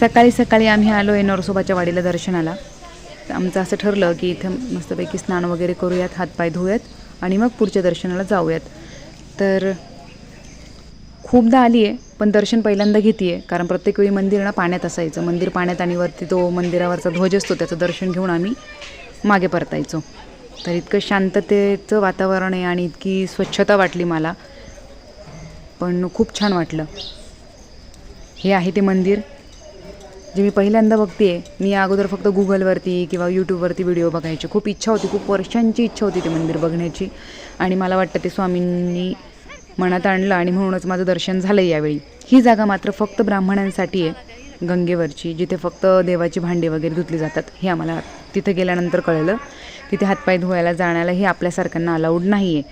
सकाळी सकाळी आम्ही आलो आहे नरसोबाच्या वाडीला दर्शनाला. आमचं असं ठरलं की इथं मस्तपैकी स्नान वगैरे करूयात हातपाय धुयात आणि मग पुढच्या दर्शनाला जाऊयात. तर खूपदा आली आहे पण दर्शन पहिल्यांदा घेते आहे कारण प्रत्येक वेळी मंदिर ना पाण्यात असायचं. मंदिर पाण्यात आणि वरती तो मंदिरावरचा ध्वज असतो त्याचं दर्शन घेऊन आम्ही मागे परतायचो. तर इतकं शांततेचं वातावरण आहे आणि इतकी स्वच्छता वाटली मला. पण खूप छान वाटलं. हे आहे ते मंदिर. जे मी पहिल्यांदा बघते मी अगोदर फक्त गुगलवरती किंवा यूट्यूबवरती व्हिडिओ बघायची. खूप इच्छा होती खूप वर्षांची इच्छा होती ते मंदिर बघण्याची. आणि मला वाटतं ते स्वामींनी मनात आणलं आणि म्हणूनच माझं दर्शन झालं यावेळी. ही जागा मात्र फक्त ब्राह्मणांसाठी आहे गंगेवरची जिथे फक्त देवाची भांडी वगैरे धुतली जातात. हे आम्हाला तिथे गेल्यानंतर कळलं. तिथे हातपाय धुवायला जाण्याला हे आपल्यासारख्यांना अलाउड नाही आहे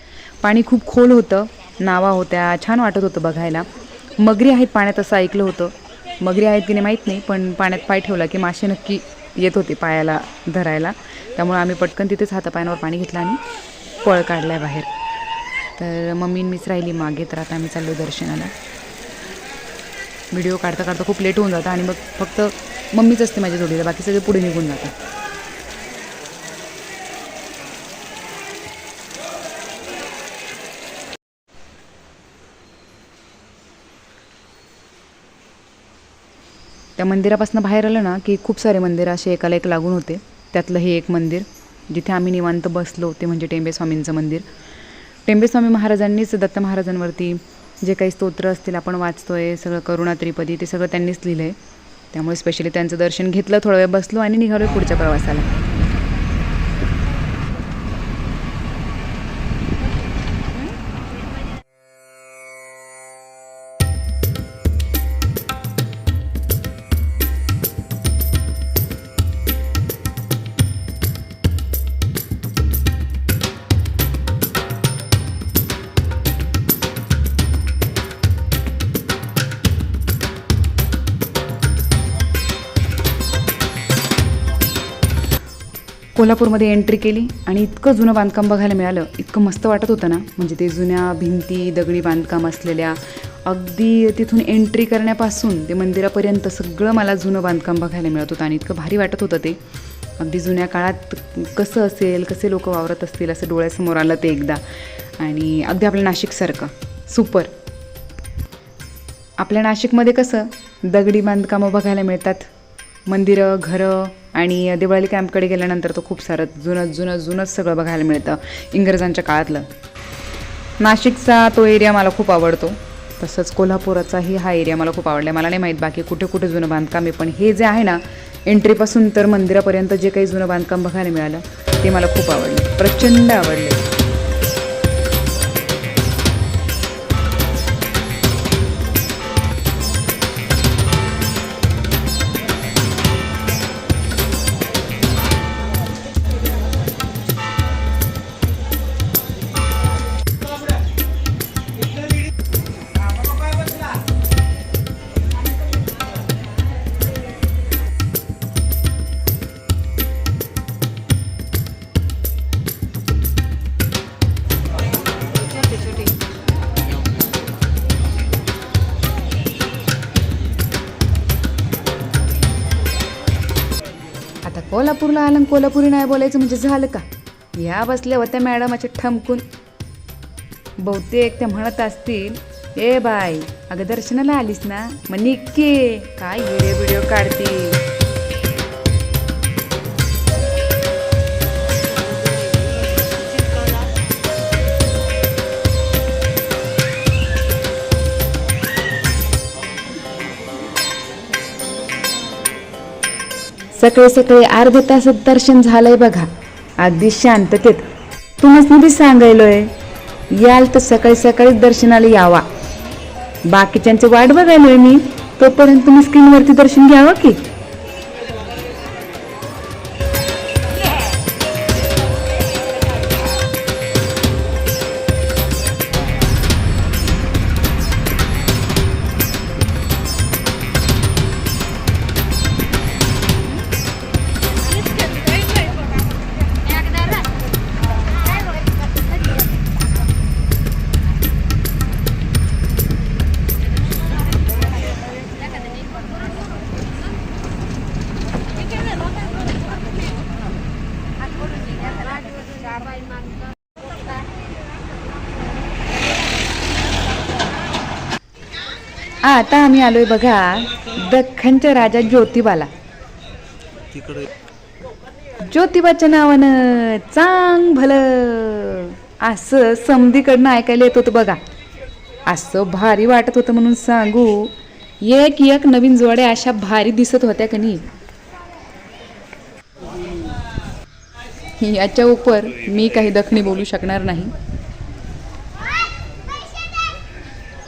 पाणी खूप खोल होतं नावा होत्या छान वाटत होतं बघायला. मगरी आहेत पाण्यात असं ऐकलं होतं. मगरी आहेत की नाही माहीत नाही पण पाण्यात पाय ठेवला की मासे नक्की येत होते पायाला धरायला. त्यामुळे आम्ही पटकन तिथेच हातापायांवर पाणी घेतलं आणि पळ काढला बाहेर. तर मम्मी मीच राहिली मागे तर आता आम्ही चाललो दर्शनाला. व्हिडिओ काढता काढता खूप लेट होऊन जातं आणि मग फक्त मम्मीच असते माझ्या जोडीला बाकी सगळे पुढे निघून जातात. त्या मंदिरापासून बाहेर आलं ना की खूप सारे मंदिरं असे एकाला एक लागून होते. त्यातलं हे एक मंदिर जिथे आम्ही निवांत बसलो ते म्हणजे टेंबेस्वामींचं मंदिर. टेंबेस्वामी महाराजांनीच दत्त महाराजांवरती जे काही स्तोत्र असतील आपण वाचतोय सगळं करुणा त्रिपदी ते सगळं त्यांनीच लिहिलं आहे त्यामुळे स्पेशली त्यांचं दर्शन घेतलं थोडा वेळ बसलो आणि निघालो पुढच्या प्रवासाला. कोल्हापूरमध्ये एंट्री केली आणि इतकं जुनं बांधकाम बघायला मिळालं. इतकं मस्त वाटत होतं ना. म्हणजे ते जुन्या भिंती दगडी बांधकाम असलेल्या अगदी तिथून एंट्री करण्यापासून ते मंदिरापर्यंत सगळं मला जुनं बांधकाम बघायला मिळत होतं आणि इतकं भारी वाटत होतं ते. अगदी जुन्या काळात कसं असेल कसे लोक वावरत असतील असं डोळ्यासमोर आलं ते एकदा. आणि अगदी आपल्या नाशिकसारखं सुपर आपल्या नाशिकमध्ये कसं दगडी बांधकामं बघायला मिळतात. मंदिरं घरं आणि दिवाळी कॅम्पकडे गेल्यानंतर तो खूप सारं जुनं जुनं जुनंच सगळं बघायला मिळतं इंग्रजांच्या काळातलं. नाशिकचा तो एरिया मला खूप आवडतो. तसंच कोल्हापुराचाही हा एरिया मला खूप आवडला मला नाही माहीत बाकी कुठे कुठे जुनं बांधकाम आहे पण हे जे आहे ना एंट्रीपासून तर मंदिरापर्यंत जे काही जुनं बांधकाम बघायला मिळालं ते मला खूप आवडलं. प्रचंड आवडले. कोल्हापूरला आलं कोल्हापुरी नाही बोलायचं म्हणजे झालं का? या बसल्या होत्या मॅडमाच्या ठमकून. बहुतेक त्या म्हणत असतील ए बाय अगं दर्शनाला आलीस ना? मग निक्के काय व्हिडिओ व्हिडिओ काढते सकाळी सकाळी अर्ध्या तासात दर्शन झालंय बघा. अगदी शांततेत. तुम्हीच निधी सांगायलोय याल तर सकाळी सकाळीच दर्शनाला यावा. बाकीच्यांची वाट बघायलोय मी तोपर्यंत तुम्ही स्क्रीनवरती दर्शन घ्यावं की? आता आम्ही आलोय बघा दख्खनच्या राजा ज्योतिबाला. तिकडे. ज्योतिबाच्या नावानं चांग भलं असं समधीकडनं ऐकायला येत होतं बघा. असं भारी वाटत होतं म्हणून सांगू एक एक नवीन जोड्या अशा भारी दिसत होत्या का नाही याच्या उपर मी काही दखणी बोलू शकणार नाही.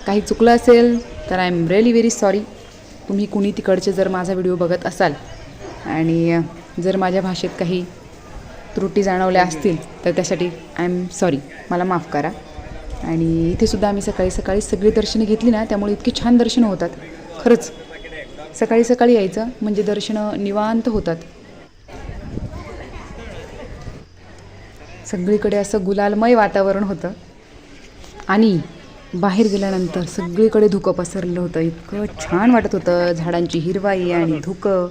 काही चुकलं असेल तर I am really very sorry तुम्ही कुणी तिकडचे जर माझा व्हिडिओ बघत असाल आणि जर माझ्या भाषेत काही त्रुटी जाणवल्या असतील तर त्यासाठी आय एम सॉरी मला माफ करा. आणि इथेसुद्धा आम्ही सकाळी सकाळी सगळी दर्शनं घेतली ना त्यामुळे इतकी छान दर्शनं होतात. खरंच सकाळी सकाळी यायचं म्हणजे दर्शनं निवांत होतात. सगळीकडे असं गुलालमय वातावरण होतं. आणि बाहेर गेल्यानंतर सगळीकडे धुकं पसरलं होतं. इतकं छान वाटत होतं झाडांची हिरवाई आणि धुकं.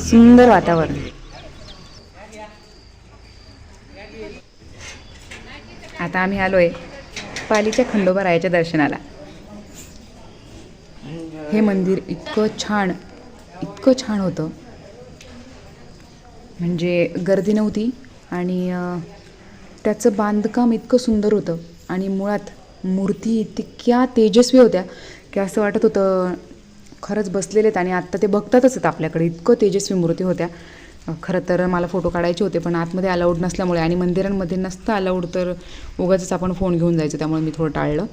सुंदर वातावरण. आता आम्ही आलोय पालीच्या खंडोबारायाच्या दर्शनाला. हे मंदिर इतकं छान इतकं छान होतं. म्हणजे गर्दी नव्हती आणि त्याचं बांधकाम इतकं सुंदर होतं आणि मुळात मूर्ती इतक्या तेजस्वी होत्या की असं वाटत होतं खरंच बसलेले आहेत आणि आत्ता ते बघतातच आहेत आपल्याकडे. इतकं तेजस्वी मूर्ती होत्या. खरं तर मला फोटो काढायचे होते पण आतमध्ये अलाउड नसल्यामुळे आणि मंदिरांमध्ये नसतं अलाउड तर उगाच आपण फोन घेऊन जायचं त्यामुळे मी थोडं टाळलं.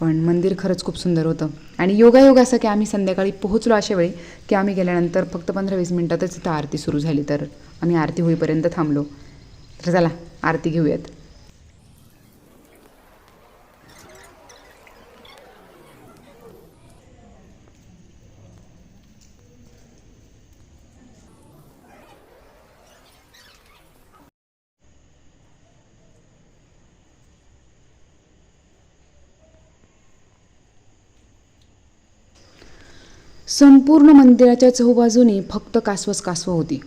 पण मंदिर खरंच खूप सुंदर होतं. आणि योगायोग असं की आम्ही संध्याकाळी पोहोचलो अशा वेळी की आम्ही गेल्यानंतर फक्त पंधरा वीस मिनटातच इथं आरती सुरू झाली तर आम्ही आरती होईपर्यंत थांबलो. तर चला आरती घेऊयात. संपूर्ण मंदिराच्या चहूबाजूनी फक्त कासवच कासवं होती.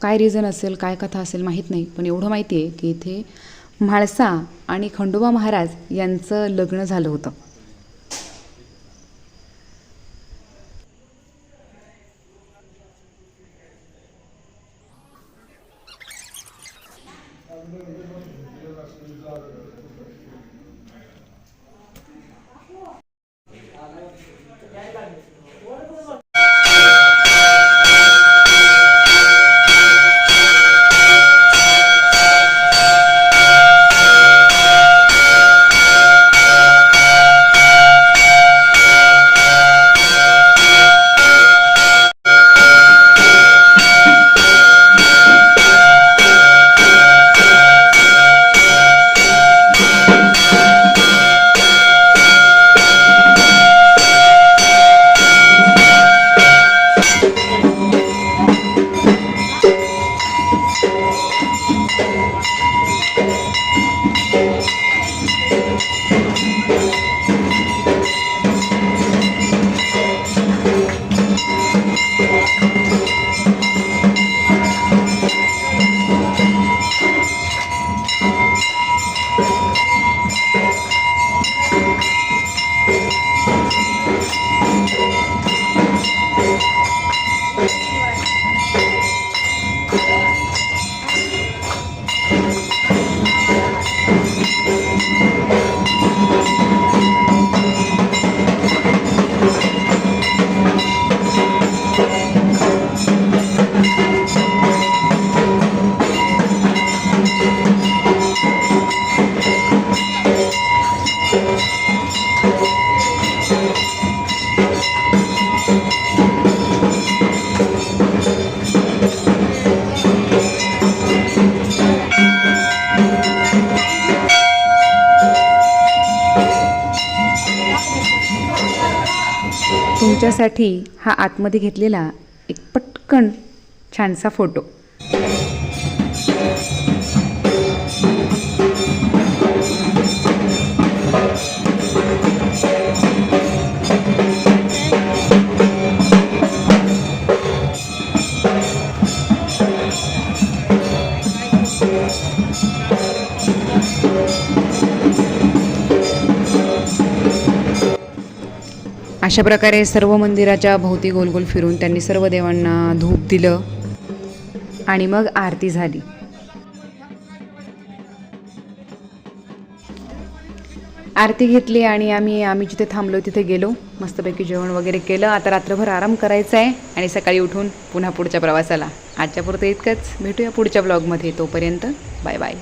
काय रिझन असेल काय कथा असेल माहीत नाही पण एवढं माहिती आहे की इथे म्हाळसा आणि खंडोबा महाराज यांचं लग्न झालं होतं. तिच्यासाठी हा आतमध्ये घेतलेला एक पटकन छानसा फोटो. अशा प्रकारे सर्व मंदिराच्या भोवती गोल गोल फिरून त्यांनी सर्व देवांना धूप दिलं आणि मग आरती झाली. आरती घेतली आणि आम्ही आम्ही जिथे थांबलो तिथे गेलो. मस्तपैकी जेवण वगैरे केलं. आता रात्रभर आराम करायचा आहे आणि सकाळी उठून पुन्हा पुढच्या प्रवासाला. आजच्या पुरतं इतकंच. भेटूया पुढच्या ब्लॉगमध्ये तोपर्यंत. Bye bye